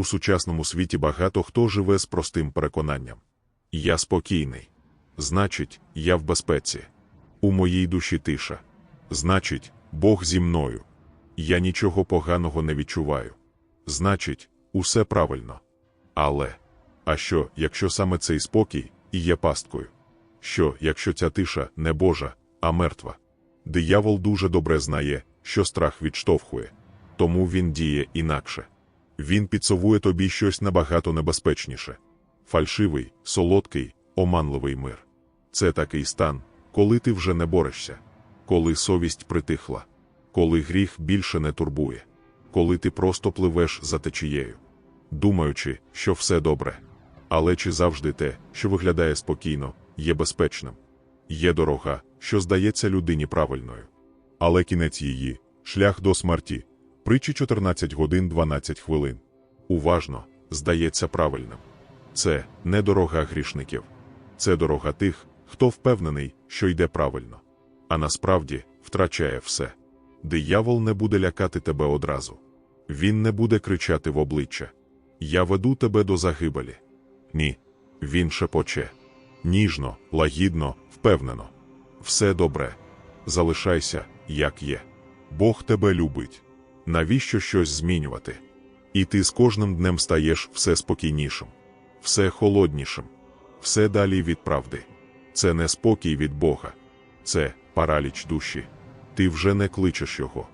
У сучасному світі багато хто живе з простим переконанням. Я спокійний. Значить, я в безпеці. У моїй душі тиша. Значить, Бог зі мною. Я нічого поганого не відчуваю. Значить, усе правильно. Але, а що, якщо саме цей спокій і є пасткою? Що, якщо ця тиша не Божа, а мертва? Диявол дуже добре знає, що страх відштовхує, тому він діє інакше. Він підсовує тобі щось набагато небезпечніше фальшивий, солодкий, оманливий мир. Це такий стан, коли ти вже не борешся, коли совість притихла, коли гріх більше не турбує, коли ти просто пливеш за течією, думаючи, що все добре. Але чи завжди те, що виглядає спокійно, є безпечним? Є дорога, що здається людині правильною. Але кінець її шлях до смерті, притчі 14 годин 12 хвилин. Уважно, здається правильним. Це не дорога грішників, це дорога тих, хто впевнений, що йде правильно, а насправді втрачає все. Диявол не буде лякати тебе одразу. Він не буде кричати в обличчя: Я веду тебе до загибелі. Ні. Він шепоче. Ніжно, лагідно, впевнено. Все добре. Залишайся, як є. Бог тебе любить. Навіщо щось змінювати? І ти з кожним днем стаєш все спокійнішим, все холоднішим, все далі від правди. Це не спокій від Бога, це параліч душі. Ти вже не кличеш його,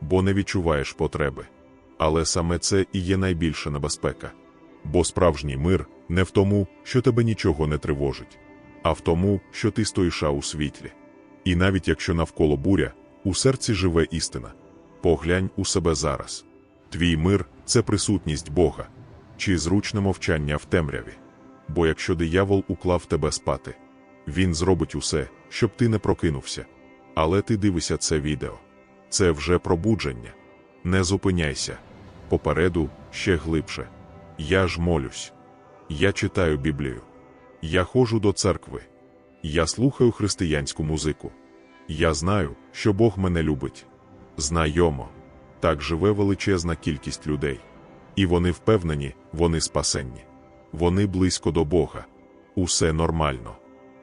бо не відчуваєш потреби. Але саме це і є найбільша небезпека. Бо справжній мир не в тому, що тебе нічого не тривожить, а в тому, що ти стоїша у світлі. І навіть якщо навколо буря, у серці живе істина. Поглянь у себе зараз. Твій мир це присутність Бога, чи зручне мовчання в темряві. Бо якщо диявол уклав тебе спати, він зробить усе, щоб ти не прокинувся. Але ти дивишся це відео. Це вже пробудження. Не зупиняйся. Попереду ще глибше. Я ж молюсь. Я читаю Біблію. Я ходжу до церкви. Я слухаю християнську музику. Я знаю, що Бог мене любить. Знайомо. Так живе величезна кількість людей. І вони впевнені, вони спасенні. Вони близько до Бога. Усе нормально.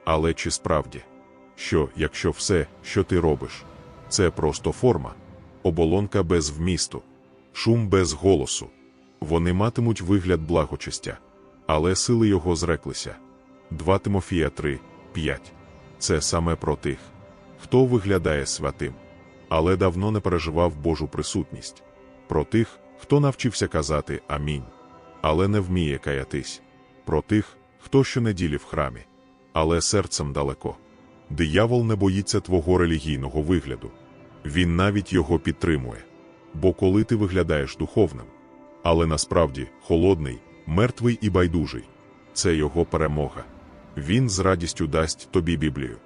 Але чи справді? Що, якщо все, що ти робиш, це просто форма, оболонка без вмісту, шум без голосу. Вони матимуть вигляд благочестя, але сили його зреклися. 2 Тимофія 3, 5. Це саме про тих, хто виглядає святим, але давно не переживав Божу присутність, про тих, хто навчився казати Амінь, але не вміє каятись, про тих, хто щонеділі в храмі, але серцем далеко. Диявол не боїться твого релігійного вигляду, він навіть його підтримує. Бо коли ти виглядаєш духовним, але насправді холодний, мертвий і байдужий це його перемога. Він з радістю дасть тобі Біблію,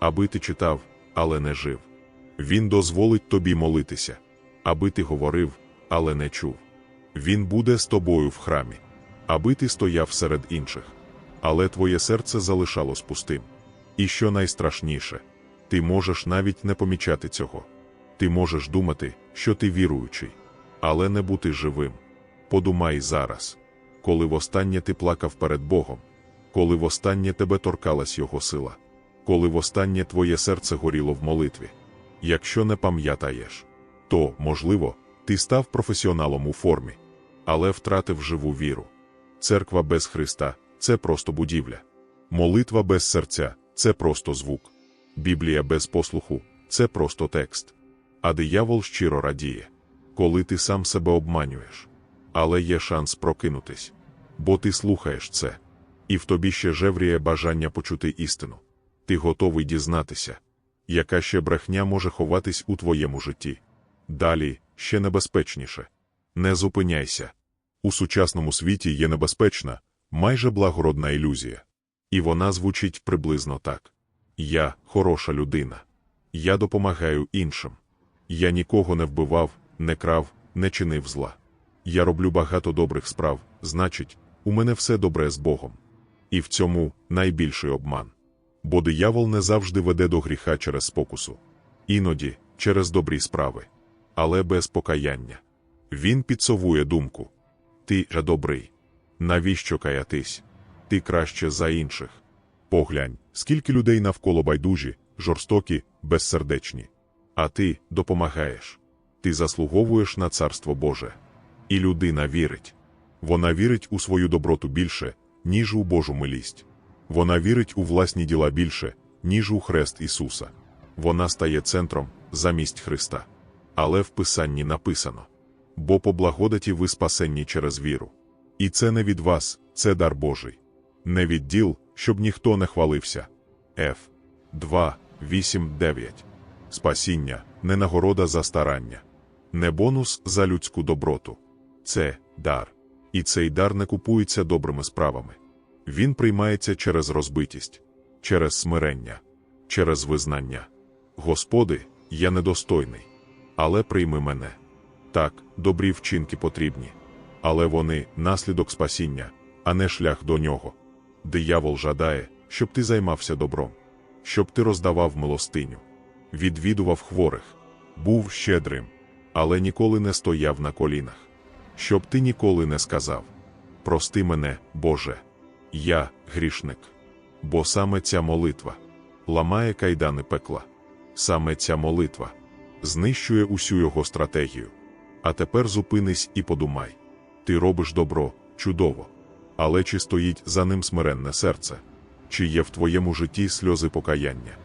аби ти читав, але не жив. Він дозволить тобі молитися, аби ти говорив, але не чув. Він буде з тобою в храмі, аби ти стояв серед інших, але твоє серце залишалось пустим. І що найстрашніше, ти можеш навіть не помічати цього. Ти можеш думати, що ти віруючий, але не бути живим. Подумай зараз, коли востаннє ти плакав перед Богом, коли востаннє тебе торкалась Його сила, коли востаннє твоє серце горіло в молитві. Якщо не пам'ятаєш, то, можливо, ти став професіоналом у формі, але втратив живу віру. Церква без Христа це просто будівля, молитва без серця це просто звук, Біблія без послуху це просто текст. А диявол щиро радіє, коли ти сам себе обманюєш. Але є шанс прокинутись, бо ти слухаєш це, і в тобі ще жевріє бажання почути істину. Ти готовий дізнатися, яка ще брехня може ховатись у твоєму житті. Далі ще небезпечніше. Не зупиняйся. У сучасному світі є небезпечна, майже благородна ілюзія. І вона звучить приблизно так: Я хороша людина. Я допомагаю іншим. Я нікого не вбивав, не крав, не чинив зла. Я роблю багато добрих справ, значить, у мене все добре з Богом. І в цьому найбільший обман. Бо диявол не завжди веде до гріха через спокусу, іноді через добрі справи, але без покаяння. Він підсовує думку. Ти же добрий. Навіщо каятись? Ти краще за інших. Поглянь, скільки людей навколо байдужі, жорстокі, безсердечні. А ти допомагаєш. Ти заслуговуєш на царство Боже. І людина вірить. Вона вірить у свою доброту більше, ніж у Божу милість. Вона вірить у власні діла більше, ніж у хрест Ісуса. Вона стає центром замість Христа. Але в Писанні написано: бо по благодаті ви спасенні через віру. І це не від вас, це дар Божий. Не від діл, щоб ніхто не хвалився. Ф. 2, 8, 9. Спасіння не нагорода за старання, не бонус за людську доброту. Це дар. І цей дар не купується добрими справами. Він приймається через розбитість, через смирення, через визнання. Господи, я недостойний, але прийми мене. Так, добрі вчинки потрібні, але вони наслідок спасіння, а не шлях до нього. Диявол жадає, щоб ти займався добром, щоб ти роздавав милостиню, відвідував хворих, був щедрим, але ніколи не стояв на колінах. Щоб ти ніколи не сказав: Прости мене, Боже, я грішник. Бо саме ця молитва ламає кайдани пекла, саме ця молитва знищує усю його стратегію. А тепер зупинись і подумай: ти робиш добро, чудово, але чи стоїть за ним смиренне серце? Чи є в твоєму житті сльози покаяння,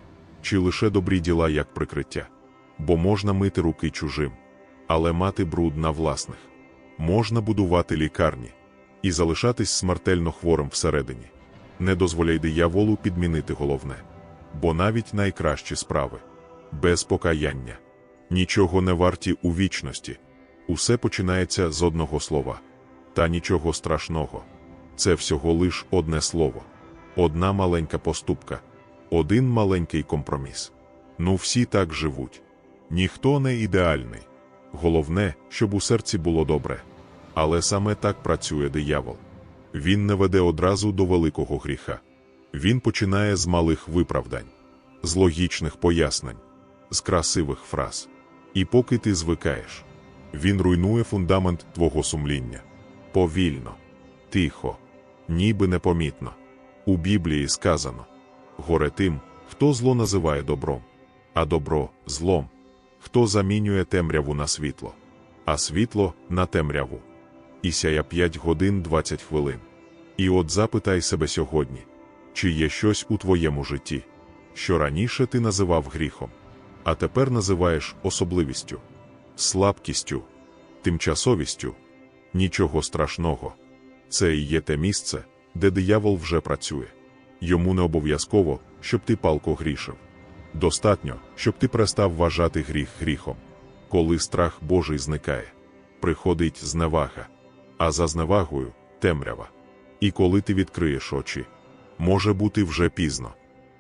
чи лише добрі діла як прикриття? Бо можна мити руки чужим, але мати бруд на власних можна будувати лікарні і залишатись смертельно хворим всередині. Не дозволяй дияволу підмінити головне, бо навіть найкращі справи без покаяння, нічого не варті у вічності. Усе починається з одного слова. Та нічого страшного. Це всього лиш одне слово, одна маленька поступка, один маленький компроміс. Ну всі так живуть. Ніхто не ідеальний. Головне, щоб у серці було добре. Але саме так працює диявол. Він не веде одразу до великого гріха. Він починає з малих виправдань, з логічних пояснень, з красивих фраз. І поки ти звикаєш, він руйнує фундамент твого сумління. Повільно, тихо, ніби непомітно. У Біблії сказано: горе тим, хто зло називає добром, а добро злом, хто замінює темряву на світло, а світло на темряву і сяє 5 годин 20 хвилин. І от запитай себе сьогодні, чи є щось у твоєму житті, що раніше ти називав гріхом, а тепер називаєш особливістю, слабкістю, тимчасовістю, нічого страшного. Це і є те місце, де диявол вже працює. Йому не обов'язково, щоб ти палко грішив. Достатньо, щоб ти перестав вважати гріх гріхом. Коли страх Божий зникає, приходить зневага а за зневагою темрява. І коли ти відкриєш очі, може бути вже пізно.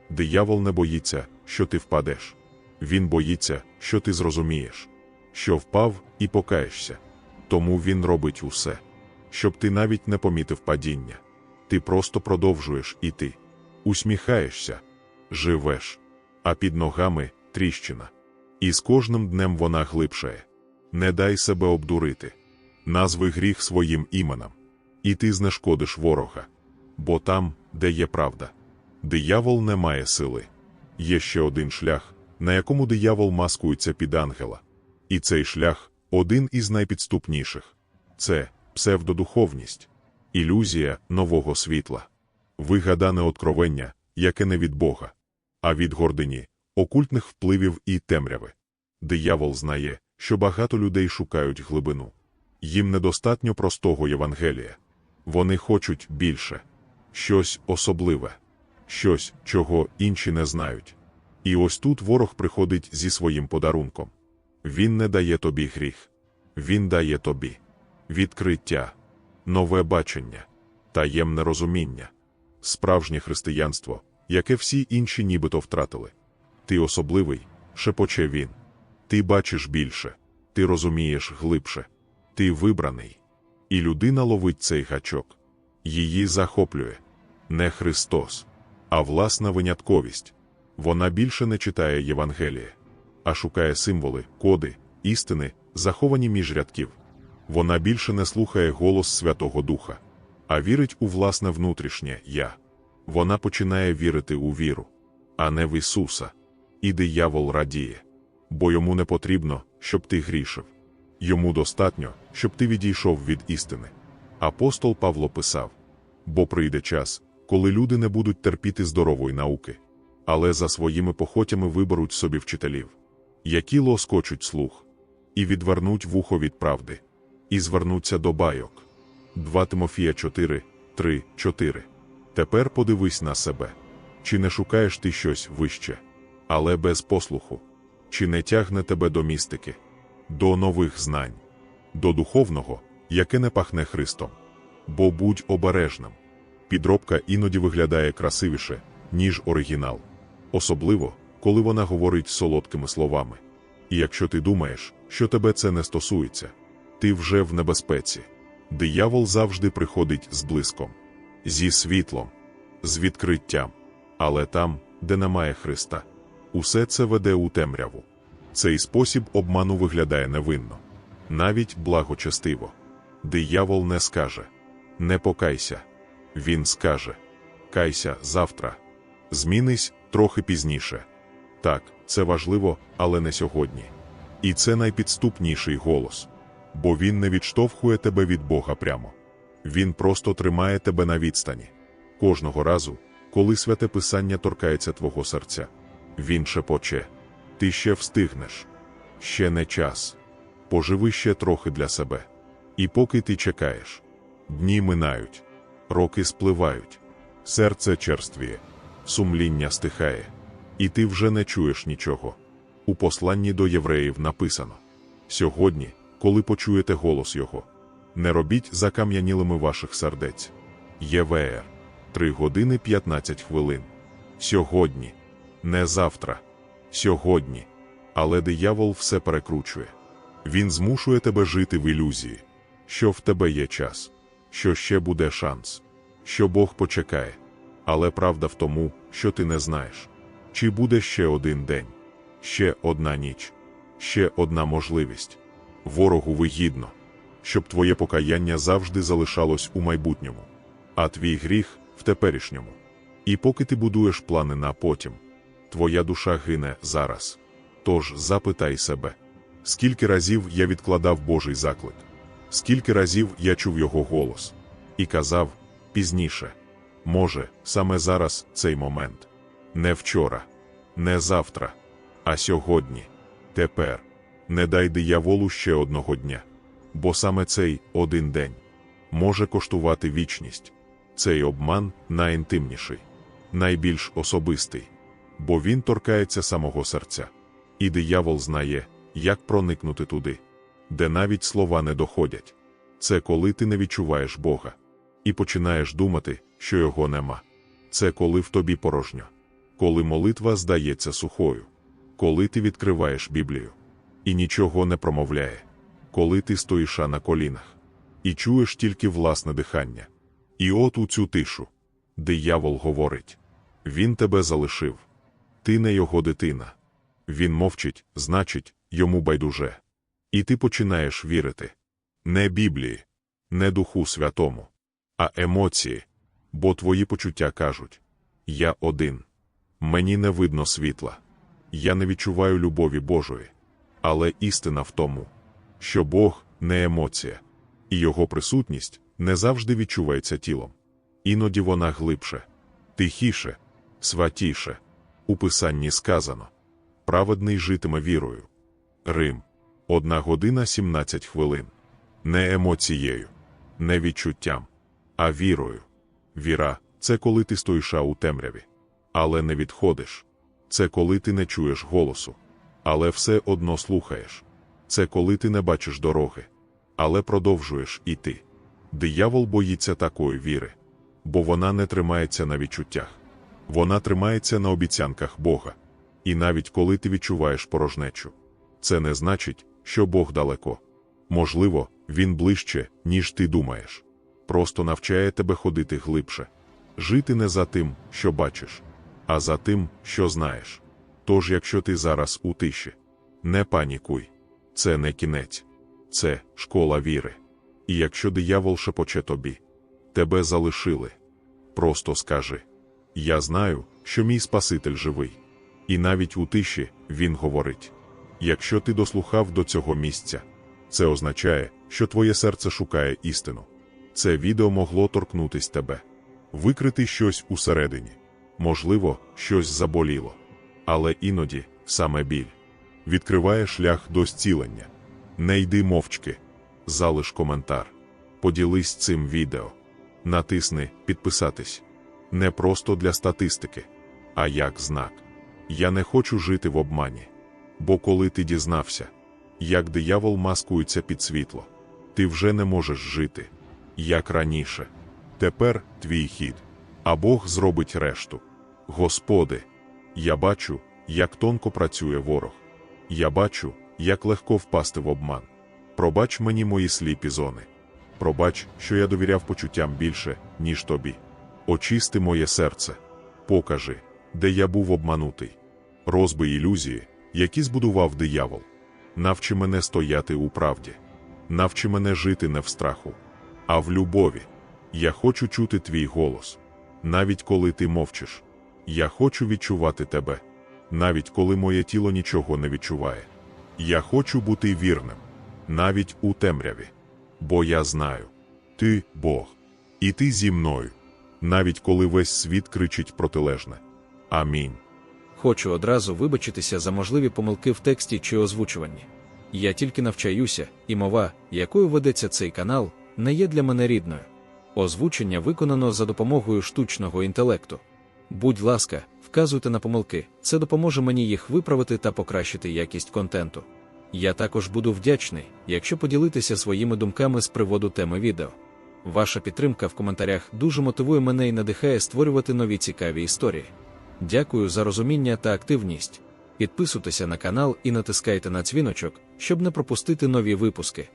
Диявол не боїться, що ти впадеш. Він боїться, що ти зрозумієш, що впав і покаєшся. Тому він робить усе, щоб ти навіть не помітив падіння. Ти просто продовжуєш іти, усміхаєшся, живеш, а під ногами тріщина. І з кожним днем вона глибшає. Не дай себе обдурити назви гріх своїм іменем, і ти знешкодиш ворога. Бо там, де є правда, диявол не має сили. Є ще один шлях, на якому диявол маскується під ангела. І цей шлях один із найпідступніших це псевдодуховність, ілюзія нового світла, вигадане откровення, яке не від Бога, а від гордині, окультних впливів і темряви. Диявол знає, що багато людей шукають глибину. Їм недостатньо простого Євангелія. Вони хочуть більше, щось особливе, щось, чого інші не знають. І ось тут ворог приходить зі своїм подарунком. Він не дає тобі гріх, він дає тобі відкриття, нове бачення, таємне розуміння, справжнє християнство, яке всі інші нібито втратили. Ти особливий, шепоче він. Ти бачиш більше, ти розумієш глибше. Ти вибраний, і людина ловить цей гачок. Її захоплює не Христос, а власна винятковість. Вона більше не читає Євангеліє, а шукає символи, коди, істини, заховані між рядків. Вона більше не слухає голос Святого Духа, а вірить у власне внутрішнє Я. Вона починає вірити у віру, а не в Ісуса. І диявол радіє, бо йому не потрібно, щоб ти грішив. Йому достатньо, щоб ти відійшов від істини. Апостол Павло писав: бо прийде час, коли люди не будуть терпіти здорової науки, але за своїми похотями виберуть собі вчителів, які лоскочуть слух, і відвернуть вухо від правди, і звернуться до байок. 2 Тимофія 4, 3, 4. Тепер подивись на себе. Чи не шукаєш ти щось вище, але без послуху? Чи не тягне тебе до містики, до нових знань, до духовного, яке не пахне Христом? Бо будь обережним. Підробка іноді виглядає красивіше, ніж оригінал, особливо, коли вона говорить солодкими словами. І якщо ти думаєш, що тебе це не стосується, ти вже в небезпеці. Диявол завжди приходить з блиском, зі світлом, з відкриттям, але там, де немає Христа, усе це веде у темряву. Цей спосіб обману виглядає невинно, навіть благочестиво. Диявол не скаже не покайся. Він скаже Кайся завтра. Змінись трохи пізніше. Так, це важливо, але не сьогодні. І це найпідступніший голос. Бо він не відштовхує тебе від Бога прямо. Він просто тримає тебе на відстані. Кожного разу, коли святе Писання торкається твого серця, він шепоче Ти ще встигнеш. Ще не час. Поживи ще трохи для себе. І поки ти чекаєш, дні минають, роки спливають, серце черствіє, сумління стихає, і ти вже не чуєш нічого. У посланні до євреїв написано: Сьогодні, коли почуєте голос Його, не робіть закам'янілими ваших сердець. ЄВР 3 години 15 хвилин. Сьогодні, не завтра, сьогодні. Але диявол все перекручує. Він змушує тебе жити в ілюзії, що в тебе є час, що ще буде шанс, що Бог почекає. Але правда в тому, що ти не знаєш, чи буде ще один день, ще одна ніч, ще одна можливість. Ворогу вигідно, щоб твоє покаяння завжди залишалось у майбутньому, а твій гріх в теперішньому. І поки ти будуєш плани на потім, твоя душа гине зараз. Тож запитай себе, скільки разів я відкладав Божий заклик, скільки разів я чув його голос, і казав пізніше. Може, саме зараз цей момент. Не вчора, не завтра, а сьогодні, тепер. Не дай дияволу ще одного дня. Бо саме цей один день може коштувати вічність. Цей обман найінтимніший, найбільш особистий, бо він торкається самого серця. І диявол знає, як проникнути туди, де навіть слова не доходять. Це коли ти не відчуваєш Бога і починаєш думати, що його нема. Це коли в тобі порожньо, коли молитва здається сухою, коли ти відкриваєш Біблію і нічого не промовляє, коли ти стоїш на колінах і чуєш тільки власне дихання. І от у цю тишу диявол говорить: Він тебе залишив, ти не його дитина. Він мовчить, значить, йому байдуже. І ти починаєш вірити не Біблії, не Духу Святому, а емоції, бо твої почуття кажуть: Я один, мені не видно світла, я не відчуваю любові Божої. Але істина в тому, що Бог не емоція, і його присутність не завжди відчувається тілом. Іноді вона глибше, тихіше, святіше. У Писанні сказано праведний житиме вірою. Рим, одна година 17 хвилин. Не емоцією, не відчуттям, а вірою. Віра це коли ти стоїш у темряві, але не відходиш. Це коли ти не чуєш голосу, але все одно слухаєш. Це коли ти не бачиш дороги, але продовжуєш іти. Диявол боїться такої віри, бо вона не тримається на відчуттях, вона тримається на обіцянках Бога. І навіть коли ти відчуваєш порожнечу, це не значить, що Бог далеко. Можливо, він ближче, ніж ти думаєш. Просто навчає тебе ходити глибше, жити не за тим, що бачиш, а за тим, що знаєш. Тож, якщо ти зараз у тиші, не панікуй, це не кінець, це школа віри. І якщо диявол шепоче тобі, тебе залишили. Просто скажи: Я знаю, що мій Спаситель живий. І навіть у тиші він говорить: якщо ти дослухав до цього місця, це означає, що твоє серце шукає істину. Це відео могло торкнутись тебе, викрити щось усередині, можливо, щось заболіло. Але іноді саме біль відкриває шлях до зцілення. Не йди мовчки, залиш коментар, поділись цим відео, натисни підписатись. Не просто для статистики, а як знак. Я не хочу жити в обмані. Бо коли ти дізнався, як диявол маскується під світло, ти вже не можеш жити, як раніше. Тепер твій хід, а Бог зробить решту. Господи, я бачу, як тонко працює ворог. Я бачу, як легко впасти в обман. Пробач мені мої сліпі зони. Пробач, що я довіряв почуттям більше, ніж тобі. Очисти моє серце, покажи, де я був обманутий. Розбий ілюзії, які збудував диявол. Навчи мене стояти у правді. Навчи мене жити не в страху, а в любові. Я хочу чути твій голос. Навіть коли ти мовчиш. Я хочу відчувати тебе, навіть коли моє тіло нічого не відчуває. Я хочу бути вірним, навіть у темряві. Бо я знаю, ти Бог, і ти зі мною, навіть коли весь світ кричить протилежне. Амінь. Хочу одразу вибачитися за можливі помилки в тексті чи озвучуванні. Я тільки навчаюся, і мова, якою ведеться цей канал, не є для мене рідною. Озвучення виконано за допомогою штучного інтелекту. Будь ласка, вказуйте на помилки, це допоможе мені їх виправити та покращити якість контенту. Я також буду вдячний, якщо поділитеся своїми думками з приводу теми відео. Ваша підтримка в коментарях дуже мотивує мене і надихає створювати нові цікаві історії. Дякую за розуміння та активність. Підписуйтеся на канал і натискайте на дзвіночок, щоб не пропустити нові випуски.